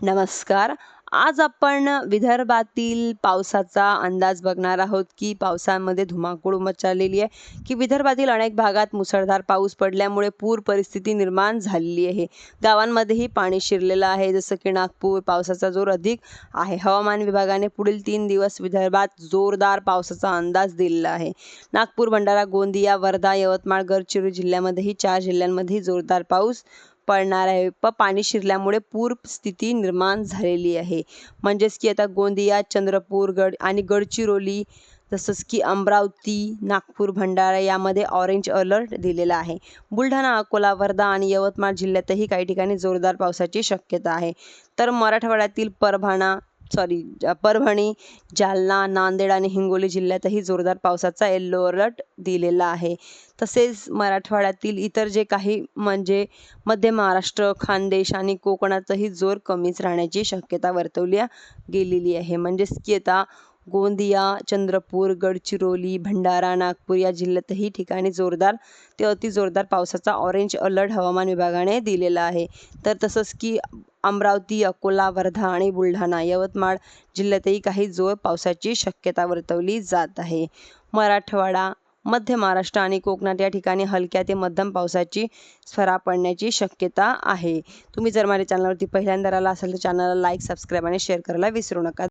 नमस्कार. आज आपण विदर्भातील पावसाचा अंदाज बघणार आहोत की पावसामध्ये धुमाकूळ मचालेली आहे की विदर्भातील अनेक भागात मुसळधार पाऊस पडल्यामुळे पूर परिस्थिती निर्माण झालेली आहे. गावांमध्येही पाणी शिरलेलं आहे जसं की नागपूर पावसाचा जोर अधिक आहे. हवामान विभागाने पुढील तीन दिवस विदर्भात जोरदार पावसाचा अंदाज दिलेला आहे. नागपूर भंडारा गोंदिया वर्धा यवतमाळ गडचिरोली जिल्ह्यामध्येही चार जिल्ह्यांमध्ये जोरदार पाऊस पडणार आहे. प पाणी शिरल्यामुळे पूर स्थिती निर्माण झालेली आहे. म्हणजेच की आता गोंदिया चंद्रपूर गड आणि गडचिरोली तसंच की अमरावती नागपूर भंडारा यामध्ये ऑरेंज अलर्ट दिलेला आहे. बुलढाणा अकोला वर्धा आणि यवतमाळ जिल्ह्यातही काही ठिकाणी जोरदार पावसाची शक्यता आहे. तर मराठवाड्यातील परभणा सॉरी परभणी जालना नांदेड आणि हिंगोली जिल्ह्यातही जोरदार पावसाचा येल्लो अलर्ट दिलेला आहे. तसेच मराठवाड्यातील इतर जे काही म्हणजे मध्य महाराष्ट्र खानदेश आणि कोकणातही जोर कमीच राहण्याची शक्यता वर्तवली गेलेली आहे. म्हणजेच की आता गोंदिया चंद्रपूर गडचिरोली भंडारा नागपूर या जिल्ह्यातही ठिकाणी जोरदार ते अति जोरदार पावसाचा ऑरेंज अलर्ट हवामान विभागाने दिलेला आहे. तर तसंच की अमरावती अकोला वर्धा आणि बुलढाणा यवतमाळ जिल्ह्यातही काही जोर पावसाची शक्यता वर्तवली जात आहे. मराठवाडा मध्य महाराष्ट्र आणि कोकणात या ठिकाणी हलक्या ते मध्यम पावसाची स्फरा पडण्याची शक्यता आहे. तुम्ही जर माझ्या चॅनलवरती पहिल्यांदा आला असाल तर चॅनलला लाईक सबस्क्राईब आणि शेअर करायला विसरू नका.